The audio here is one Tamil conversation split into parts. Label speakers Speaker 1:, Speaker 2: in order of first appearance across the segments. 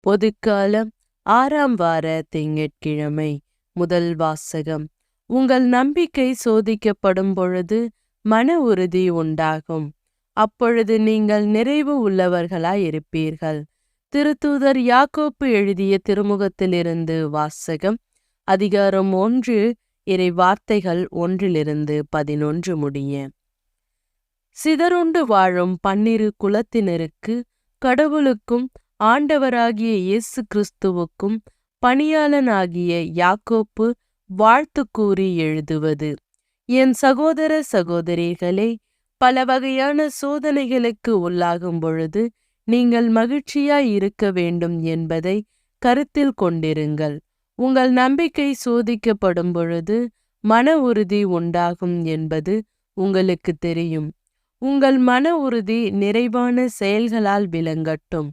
Speaker 1: பொதுக்காலம் ஆறாம் வார திங்கட்கிழமை. முதல் வாசகம். உங்கள் நம்பிக்கை சோதிக்கப்படும் பொழுது மன உறுதி உண்டாகும். அப்பொழுது நீங்கள் நிறைவு உள்ளவர்களாய் இருப்பீர்கள் திருத்தூதர் யாக்கோப்பு எழுதிய திருமுகத்திலிருந்து வாசகம். அதிகாரம் ஒன்று இறை வார்த்தைகள் ஒன்றிலிருந்து பதினொன்று முடிய. சிதறுண்டு வாழும் பன்னிரு குலத்தினருக்கு கடவுளுக்கும் ஆண்டவராகிய இயேசு கிறிஸ்துவுக்கும் பணியாளனாகிய யாக்கோப்பு வாழ்த்து கூறி எழுதுவது. என் சகோதர சகோதரிகளே பல வகையான சோதனைகளுக்கு உள்ளாகும் பொழுது நீங்கள் மகிழ்ச்சியாய் இருக்க வேண்டும் என்பதை கருத்தில் கொண்டிருங்கள். உங்கள் நம்பிக்கை சோதிக்கப்படும் பொழுது மன உறுதி உண்டாகும் என்பது உங்களுக்கு தெரியும். உங்கள் மன உறுதி நிறைவான செயல்களால் விளங்கட்டும்.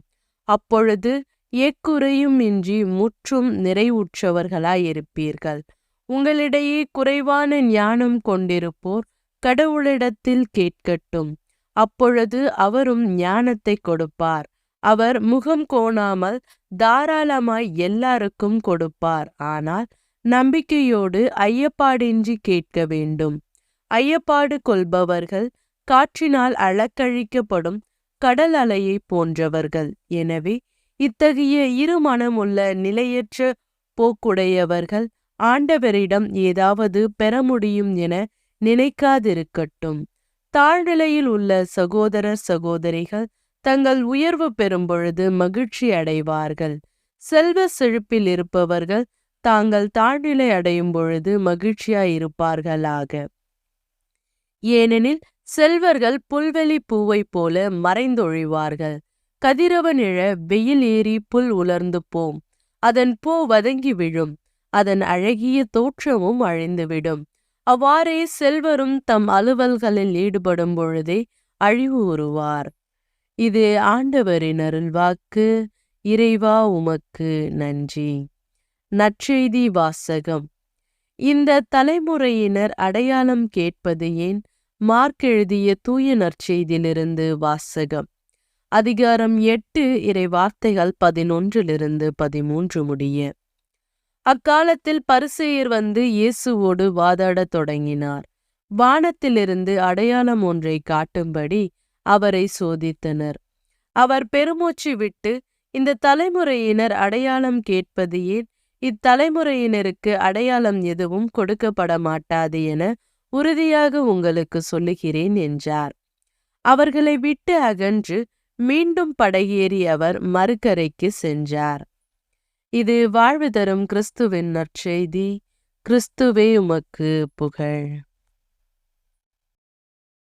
Speaker 1: அப்பொழுது எக்குறையும் இன்றி முற்றும் நிறைவுற்றவர்களாயிருப்பீர்கள். உங்களிடையே குறைவான ஞானம் கொண்டிருப்போர் கடவுளிடத்தில் கேட்கட்டும். அப்பொழுது அவரும் ஞானத்தை கொடுப்பார். அவர் முகம் கோணாமல் தாராளமாய் எல்லாருக்கும் கொடுப்பார். ஆனால் நம்பிக்கையோடு ஐயப்பாடின்றி கேட்க வேண்டும். ஐயப்பாடு கொள்பவர்கள் காற்றினால் அளக்கழிக்கப்படும் கடல் அலையை போன்றவர்கள். எனவே இத்தகைய இருமனமுள்ள நிலையற்ற போக்குடையவர்கள் ஆண்டவரிடம் ஏதாவது பெற முடியும் என நினைக்காதிருக்கட்டும். தாழ்நிலையில் உள்ள சகோதரர் சகோதரிகள் தங்கள் உயர்வு பெறும் பொழுது மகிழ்ச்சி அடைவார்கள். செல்வ செழிப்பில் இருப்பவர்கள் தாங்கள் தாழ்நிலை அடையும் பொழுது மகிழ்ச்சியாயிருப்பார்களாக ஏனெனில் செல்வர்கள் புல்வெளி பூவைப் போல மறைந்தொழிவார்கள். கதிரவன் இழ வெயில் ஏறி புல் உலர்ந்து போம் அதன் பூ வதங்கி விழும். அதன் அழகிய தோற்றமும் அழிந்துவிடும். அவ்வாறே செல்வரும் தம் அலுவல்களில் ஈடுபடும் பொழுதே அழிவு உருவார். இது ஆண்டவரின் அருள்வாக்கு. இறைவா உமக்கு நன்றி. நற்செய்தி வாசகம். இந்த தலைமுறையினர் அடையாளம் கேட்பது ஏன்? மார்க் எழுதிய தூய நற்செய்தியிலிருந்து வாசகம். அதிகாரம் எட்டு இறை வார்த்தைகள் பதினொன்றிலிருந்து பதிமூன்று முடிய. அக்காலத்தில் பரிசெயர் வந்து இயேசுவோடு வாதாடத் தொடங்கினார். வானத்திலிருந்து அடையாளம் ஒன்றை காட்டும்படி அவரை சோதித்தனர். அவர் பெருமூச்சு விட்டு இந்த தலைமுறையினர் அடையாளம் கேட்பது ஏன்? இத்தலைமுறையினருக்கு அடையாளம் எதுவும் கொடுக்கப்பட மாட்டாது என உறுதியாக உங்களுக்கு சொல்லுகிறேன் என்றார். அவர்களை விட்டு அகன்று மீண்டும் படையேறி அவர் மறுக்கரைக்கு சென்றார். இது வாழ்வு தரும் கிறிஸ்துவின் நற்செய்தி. கிறிஸ்துவே உமக்கு புகழ்.